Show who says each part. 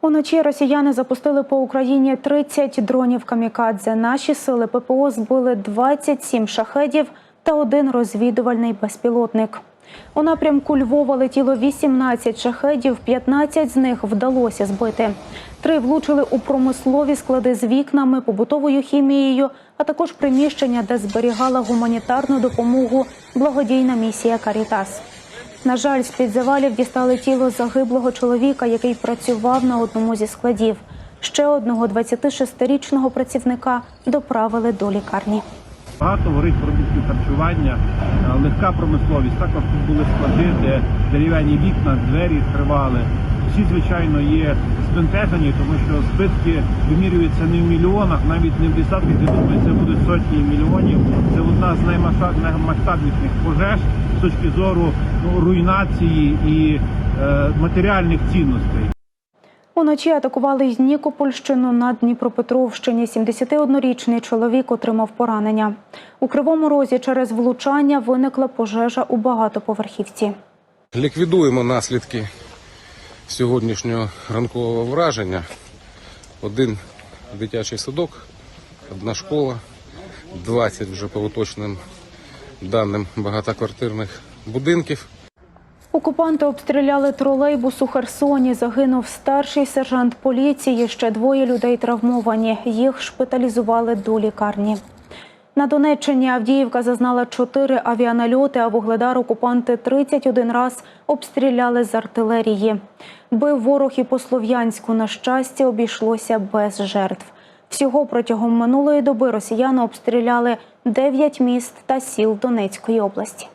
Speaker 1: Уночі росіяни запустили по Україні 30 дронів камікадзе. Наші сили ППО збили 27 шахедів та один розвідувальний безпілотник. У напрямку Львова летіло 18 шахедів, 15 з них вдалося збити. Три влучили у промислові склади з вікнами, побутовою хімією, а також приміщення, де зберігала гуманітарну допомогу благодійна місія Карітас. На жаль, з-під завалів дістали тіло загиблого чоловіка, який працював на одному зі складів. Ще одного 26-річного працівника доправили до лікарні.
Speaker 2: Багато говорить продуктів харчування, е, легка промисловість. Також тут були склади, де дерев'яні вікна, двері відкривали. Всі, звичайно, є збентежені, тому що збитки вимірюються не в мільйонах, навіть не в десятках, я думаю, це будуть сотні мільйонів. Це одна з наймасштаб- наймасштабніших пожеж з точки зору ну, руйнації і е, матеріальних цінностей.
Speaker 1: Уночі атакували й Нікопольщину на Дніпропетровщині. 71-річний чоловік отримав поранення. У Кривому Розі через влучання виникла пожежа у багатоповерхівці.
Speaker 3: Ліквідуємо наслідки сьогоднішнього ранкового враження. Один дитячий садок, одна школа, 20 вже по уточним даним багатоквартирних будинків.
Speaker 1: Окупанти обстріляли тролейбус у Херсоні. Загинув старший сержант поліції. Ще двоє людей травмовані. Їх шпиталізували до лікарні. На Донеччині Авдіївка зазнала чотири авіанальоти, а Вугледар окупанти 31 раз обстріляли з артилерії. Бив ворог і по Слов'янську. На щастя, обійшлося без жертв. Всього протягом минулої доби росіяни обстріляли 9 міст та сіл Донецької області.